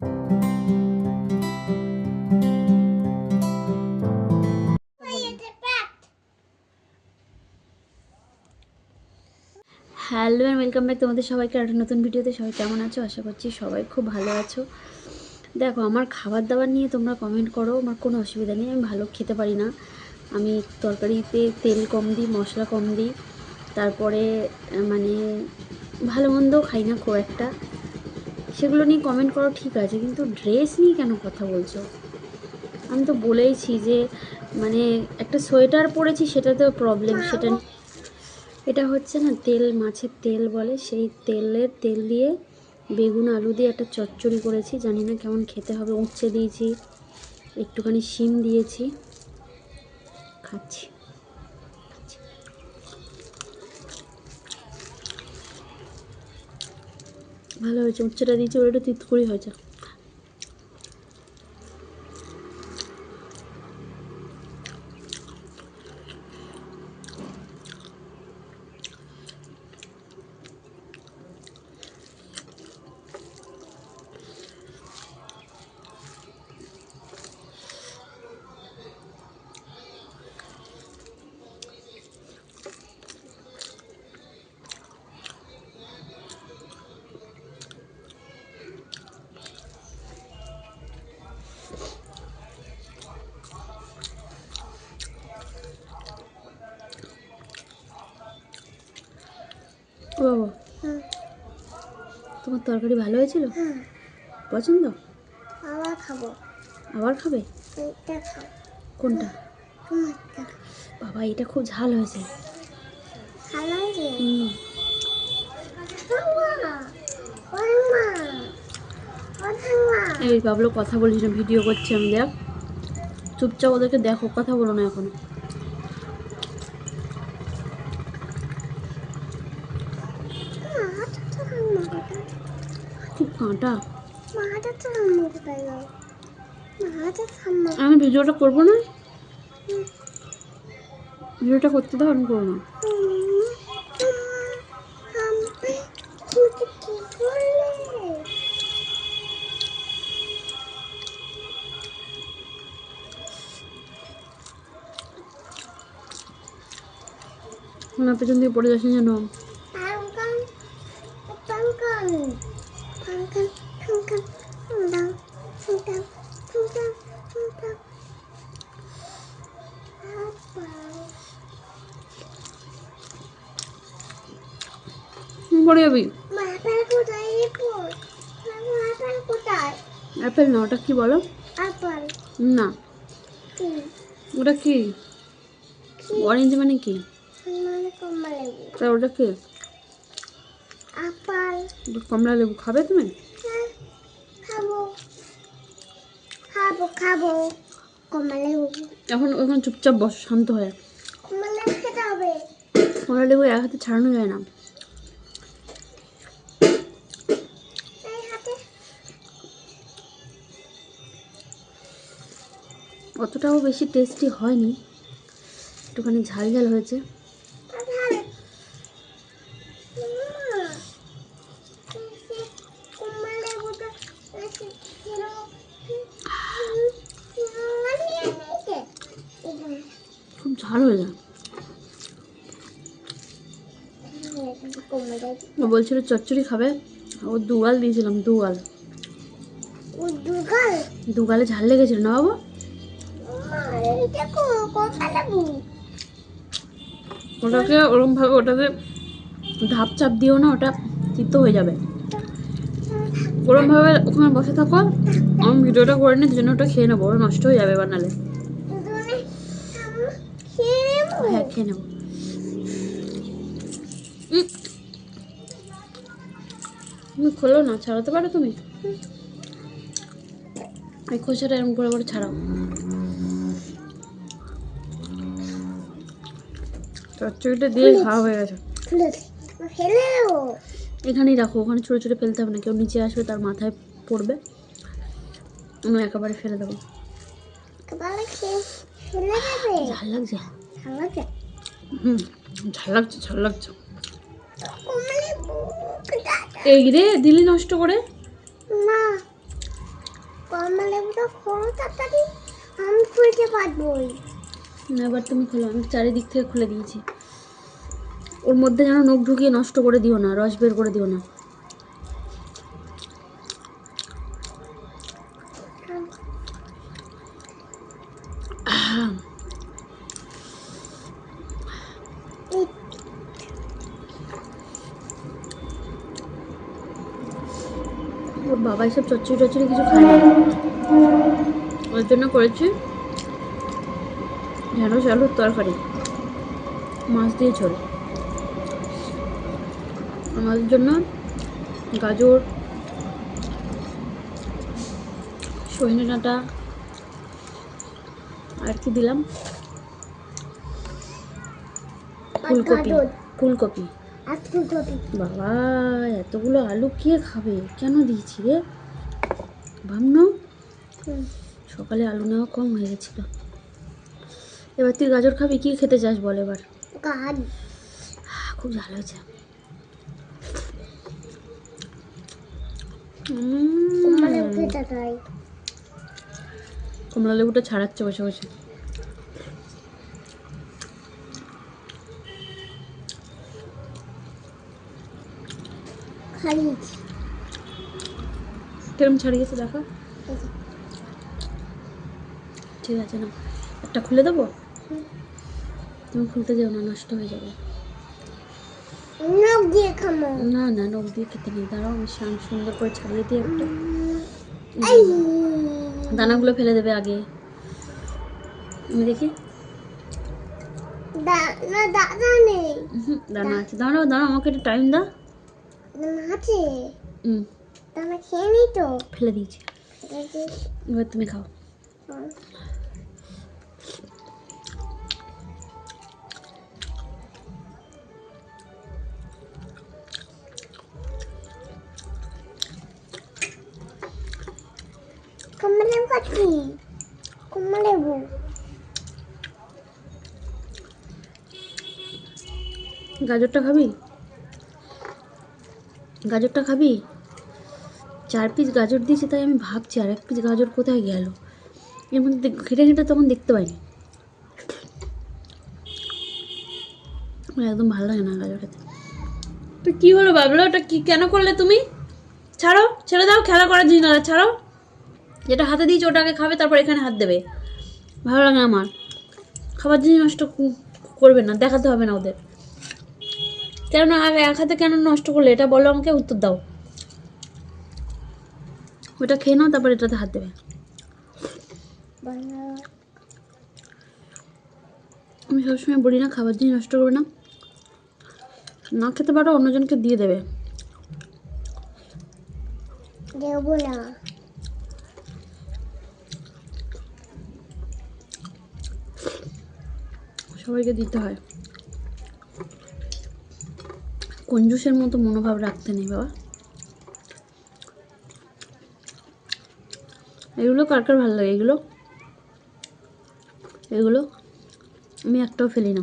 Hello and welcome back তোমাদের সবাইকে একটা নতুন ভিডিওতে। সবাই কেমন আছো? আশা করছি সবাই খুব ভালো আছো। দেখো, আমার খাবার দাবার নিয়ে তোমরা কমেন্ট করো, আমার কোনো অসুবিধা নেই, আমি ভালো খেতে পারি না। আমি তরকারিতে তেল কম দিই, মশলা কম দিই, তারপরে মানে ভালো মন্দও খাই না খুব একটা। সেগুলো নিয়ে কমেন্ট করো, ঠিক আছে, কিন্তু ড্রেস নিয়ে কেন কথা বলছো আমি তো বলেইছি যে মানে একটা সোয়েটার পরেছি সেটাতেও প্রবলেম সেটা এটা হচ্ছে না তেল, মাছের তেল বলে, সেই তেলের তেল দিয়ে বেগুন, আলু দিয়ে একটা চচ্চড়ি করেছি, জানি না কেমন খেতে হবে, উচ্ছে দিয়েছি, একটুখানি শিম দিয়েছি খাচ্ছি খাচ্ছি। ভালো হয়েছে উচ্চটা দিয়েছি ওটা একটু তিতকুড়ি হয়েছে বাবা। তোমার তরকারি ভালো হয়েছিল? হ্যাঁ পছন্দ? আবার খাব। আবার খাবে? কোনটা? বাবা এটা খুব ঝাল হয়েছে। এই বাবলো কথা বলিস না ভিডিও করছি আমি দেখ। চুপচাপ ওদেরকে দেখো কথা বলো না এখন মাটা তো রান্না কোথায়? খুব কাঁটা আমি ভিডিওটা করব না? ভিডিওটা করতে দাও আমি করব না? আমার পেছন দিয়ে পড়ে যাচ্ছে যেন। পড়ে যাবি? অ্যাপেল না ওটা কি বলো? না। ওটা কি? অরেঞ্জ মানে কি? তা ওটা কি? কমলা লেবু খাবে তুমি? খাব খাব। এখন ওখানে চুপচাপ বসো শান্ত হয়ে। কমলা লেবু খেতে হবে। কমলা এক হাতে ছাড়ানো যায় না। অতটাও বেশি টেস্টি হয়নি। একটুখানি ঝাল ঝাল হয়েছে। বলছিল চচ্চড়ি খাবে। ও দুগাল দিয়েছিলাম দুগাল দুগালে ঝাল লেগেছিল না বাবু? ওটাকে ওরমভাবে ওটাতে ধাপ চাপ দিও না ওটা তিত হয়ে যাবে। ওরমভাবে ওখানে বসে থাকো আমি ভিডিওটা করে নিই জন্য ওটা খেয়ে নেব ওটা নষ্ট হয়ে যাবে বানালে হ্যাঁ খেয়ে নেব। খোলো না ছাড়াতে পারো তুমি? এই খোসাটা এরকম করে করে ছাড়াও। চচ্চড়িটা দিয়ে খাওয়া হয়ে গেছে। এখানেই রাখো ওখানে ছোটো ছোটো ফেলতে হবে না কেউ নিচে আসবে তার মাথায় পড়বে। আমি একেবারে ফেলে দেবো। ঝাল লাগছে? হুম ঝাল লাগছে ঝাল লাগছে। এই রে দিলি নষ্ট করে? না। কমলা লেবুটা খোলো তাড়াতাড়ি আমি খুলতে পারবোই। না, এবার তুমি খোলো আমি চারিদিক থেকে খুলে দিয়েছি। ওর মধ্যে যেন নখ ঢুকিয়ে নষ্ট করে দিও না রস বের করে দিও না। চচ্চড়ি টচ্চড়ি কিছু না ওর জন্য করেছি ঢেঁড়স আলুর তরকারি মাছ দিয়ে ঝোল। আমাদের জন্য গাজর সজনে ডাঁটা আর কি দিলাম? ফুলকপি ফুলকপি। বাবা এতগুলো আলু কে খাবে? কেন দিয়েছি রে? ভাবনো সকালে আলু নেওয়া কম হয়ে গেছিল। এবার তুই গাজর খাবি কি খেতে চাস বল এবার? খুব ভালো হয়েছে। কমলা লেবুটা ছাড়াচ্ছে বসে বসে। খারিজ কিরম ছাড়িয়েছে দেখো। ঠিক আছে না একটা খুলে দেবো? তুমি খুলতে যাও না নষ্ট হয়ে যাবে। না না নখ দিয়ে খেতে নেই। দাঁড়াও আমি সুন্দর করে ছাড়িয়ে দিই একটা। দানাগুলো ফেলে দেবে আগে। আমি দেখি। দানা আছে। দাঁড়াও দাঁড়াও আমাকে একটু টাইম দাও। আছে। হুম। দানা খেয়ে নি তো। ফেলে দিয়েছি। এবার তুমি খাও। কমলা লেবু খাচ্ছি লেবু গাজরটা খাবি? গাজরটা খাবি? চার পিস গাজর দিয়েছি, তাই আমি ভাবছি আর এক পিস গাজর কোথায় গেল? এর মধ্যে ঘেটে ঘেটে তখন দেখতে পাইনি। একদম ভালো লাগে না গাজর খেতে। তো কী হলো বাবলা? ওটা কি কেন করলে তুমি? ছাড়ো, ছেড়ে দাও, খেলা করার জিনিস না, ছাড়ো। যেটা হাতে দিয়েছি ওটাকে খাবে, তারপর এখানে হাত দেবে। ভালো লাগে আমার। খাবার জিনিস নষ্ট করবে না, দেখাতে হবে না ওদের। কেন এক হাতে কেন নষ্ট করলে? এটা বলো আমাকে, উত্তর দাও। ওটা খেয়ে নাও তারপর এটাতে হাত দেবে। আমি সবসময় বলি না খাবার জিনিস নষ্ট করবে না। না খেতে পারো অন্যজনকে দিয়ে দেবে। দেবো না। সবাইকে দিতে হয়। কঞ্জুসের মতো মনোভাব রাখতে নেই বাবা। এগুলো কার কার ভালো লাগে? এগুলো? এগুলো? আমি একটাও ফেলি না।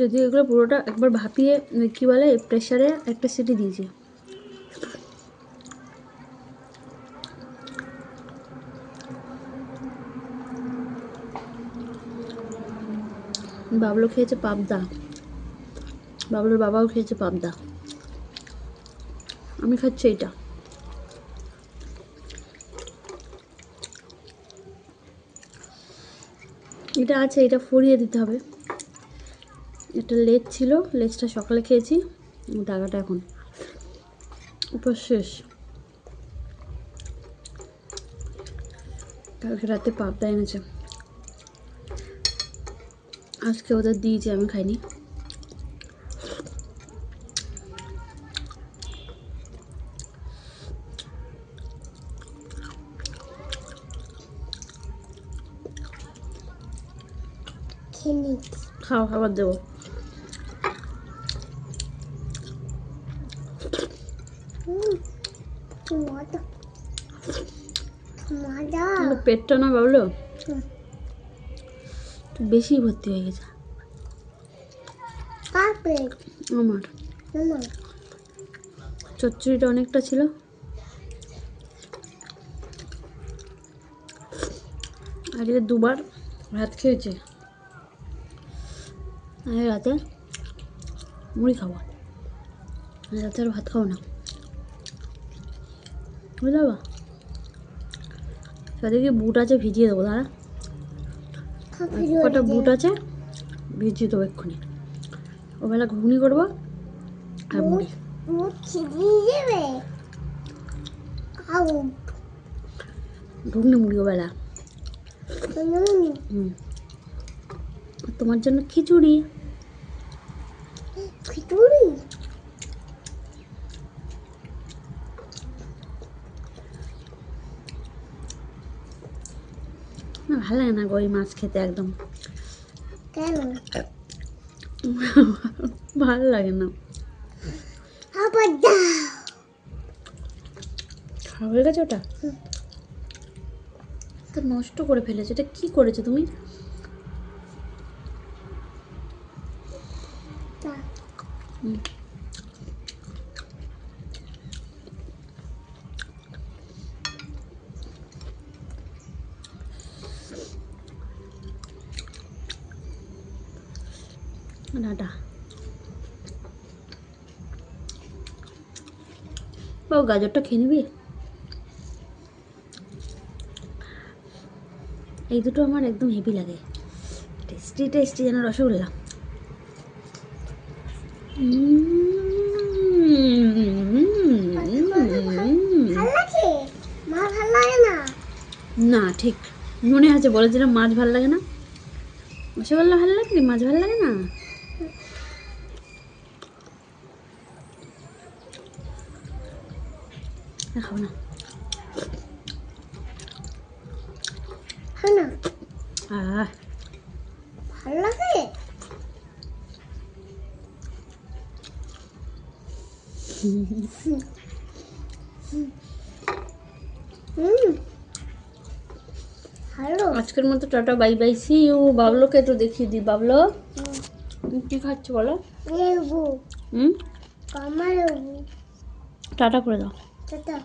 যদি এগুলো পুরোটা একবার ভাপিয়ে, কী বলে প্রেশারে একটা সিটি দিয়েছি। বাবলু খেয়েছে পাবদা। বাবলুর বাবাও খেয়েছে পাবদা। আমি খাচ্ছি এইটা। এটা আছে, এটা ফুরিয়ে দিতে হবে। এটা লেজ ছিল, লেজটা সকালে খেয়েছি। দাগাটা এখন উপর শেষ। কালকে রাতে পাবদা এনেছে। আজকে ওদের দিয়েছি, আমি খাইনি। খাও খাবার দেবো। পেটটা না বাবলো। বেশি ভর্তি হয়ে গেছে। আমার। চচ্চড়িটা অনেকটা ছিল। আজকে দুবার ভাত খেয়েছে। রাতে মুড়ি খাব। রাতে আর ভাত খাব না। বুঝতে পারবা সাথে কি বুট আছে ভিজিয়ে দেবো দাঁড়া। কটা বুট আছে ভিজিয়ে দেবো এক্ষুনি। ওবেলা ঘুগনি করব আর মুড়ি। খাও ঘুগনি মুড়ি ওবেলা। হুম। তোমার জন্য খিচুড়ি। খিচুড়ি ভালো লাগে না গো এই মাছ খেতে একদম। কেন? ভালো লাগে না। আবার দাও। খাওয়া হয়ে গেছে ওটা? তো নষ্ট করে ফেলেছো এটা কি করেছ তুমি দাও। হুম। ডাটা বাবু গাজরটা খেয়ে নিবি? এই দুটো আমার একদম হেভি লাগে। টেস্টি টেস্টি যেন রসগোল্লা। না, ঠিক। মনে আছে, বলেছিলাম মাছ ভালো লাগে না। রসগোল্লা ভালো লাগে মাছ ভালো লাগে না? খাব না। না ভালো লাগে? হুম। ভালো। আজকের মতো tata bye bye see you বাবলোকে একটু দেখিয়ে দিই বাবলো। কি খাচ্ছ বলো? লেবু। হুম? টাটা করে দাও। টাটা